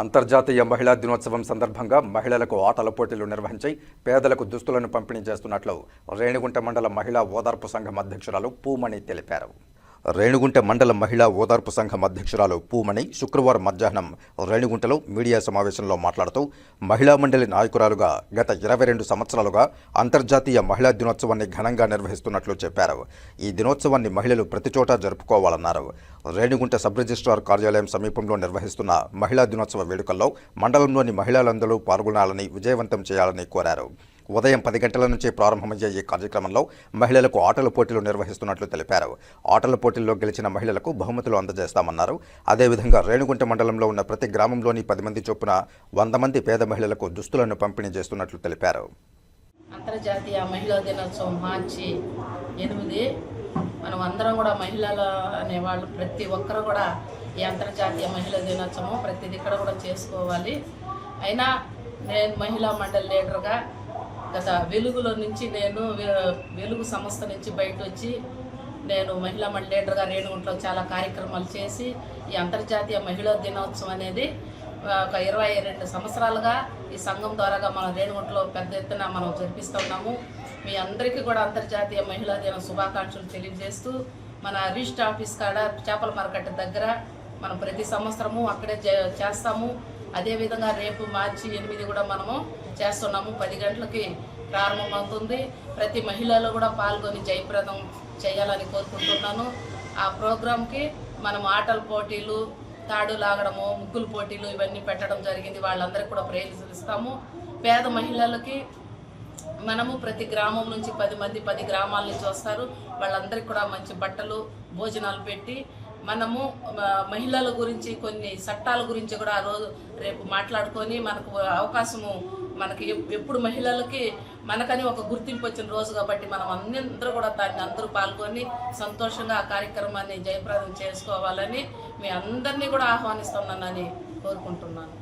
అంతర్జాతీయ మహిళా దినోత్సవం సందర్భంగా మహిళలకు ఆటల పోటీలు నిర్వహించి పేదలకు దుస్తులను పంపిణీ చేస్తున్నట్లు రేణిగుంట మండల మహిళా ఓదార్పు సంఘం అధ్యక్షురాలు పూమణి తెలిపారు. రేణుగుంట మండల మహిళా ఓదార్పు సంఘం అధ్యక్షురాలు పూమణి శుక్రవారం మధ్యాహ్నం రేణిగుంటలో మీడియా సమావేశంలో మాట్లాడుతూ మహిళా మండలి నాయకురాలుగా గత ఇరవై రెండు సంవత్సరాలుగా అంతర్జాతీయ మహిళా దినోత్సవాన్ని ఘనంగా నిర్వహిస్తున్నట్లు చెప్పారు. ఈ దినోత్సవాన్ని మహిళలు ప్రతి చోట జరుపుకోవాలన్నారు. రేణుగుంట సబ్ రిజిస్ట్రార్ కార్యాలయం సమీపంలో నిర్వహిస్తున్న మహిళా దినోత్సవ వేడుకల్లో మండలంలోని మహిళలందరూ పాల్గొనాలని విజయవంతం చేయాలని కోరారు. ఉదయం పది గంటల నుంచి ప్రారంభమయ్యే ఈ కార్యక్రమంలో మహిళలకు ఆటల పోటీలు నిర్వహిస్తున్నట్లు తెలిపారు. ఆటల పోటీల్లో గెలిచిన మహిళలకు బహుమతులు అందజేస్తామన్నారు. అదేవిధంగా రేణుగుంట మండలంలో ఉన్న ప్రతి గ్రామంలోని పది మంది చొప్పున వంద మంది పేద మహిళలకు దుస్తులను పంపిణీ చేస్తున్నట్లు తెలిపారు. అంతర్జాతీయ మహిళా దినోత్సవం మార్చి ఎనిమిది. మనం అందరం కూడా మహిళలు అనేవాళ్ళు ప్రతి ఒక్కరు కూడా ఈ అంతర్జాతీయ మహిళా దినోత్సవం ప్రతిది ఇక్కడ కూడా చేసుకోవాలి. అయినా నేను మహిళా మండలి లీడర్గా గత వెలుగులో నుంచి నేను వెలుగు సంస్థ నుంచి బయట వచ్చి నేను మహిళా మండలి లీడర్గా రేణుగుంట్లో చాలా కార్యక్రమాలు చేసి ఈ అంతర్జాతీయ మహిళా దినోత్సవం అనేది ఒక ఇరవై రెండు సంవత్సరాలుగా ఈ సంఘం ద్వారాగా మనం రేణుగుంటలో పెద్ద ఎత్తున మనం జరిపిస్తున్నాము. మీ అందరికీ కూడా అంతర్జాతీయ మహిళా దిన శుభాకాంక్షలు తెలియజేస్తూ మన రిజిస్టర్ ఆఫీస్ కాడ చేపల మార్కెట్ దగ్గర మనం ప్రతి సంవత్సరము అక్కడే చే- చేస్తాము. అదేవిధంగా రేపు మార్చి ఎనిమిది కూడా మనము చేస్తున్నాము. పది గంటలకి ప్రారంభమవుతుంది. ప్రతి మహిళలు కూడా పాల్గొని జయప్రదం చేయాలని కోరుకుంటున్నాను. ఆ ప్రోగ్రాంకి మనం ఆటల పోటీలు తాడు లాగడము ముగ్గులు పోటీలు ఇవన్నీ పెట్టడం జరిగింది. వాళ్ళందరికీ కూడా ప్రైజులు పేద మహిళలకి మనము ప్రతి గ్రామం నుంచి పది మంది పది గ్రామాల నుంచి వస్తారు. వాళ్ళందరికీ కూడా మంచి బట్టలు భోజనాలు పెట్టి మనము మహిళల గురించి కొన్ని చట్టాల గురించి కూడా ఆ రోజు రేపు మాట్లాడుకొని మనకు అవకాశము మనకి ఎప్పుడు మహిళలకి మనకని ఒక గుర్తింపు వచ్చిన రోజు కాబట్టి మనం అందరూ కూడా దాన్ని అందరూ పాల్గొని సంతోషంగా ఆ కార్యక్రమాన్ని జయప్రదం చేసుకోవాలని మీ అందరినీ కూడా ఆహ్వానిస్తున్నానని కోరుకుంటున్నాను.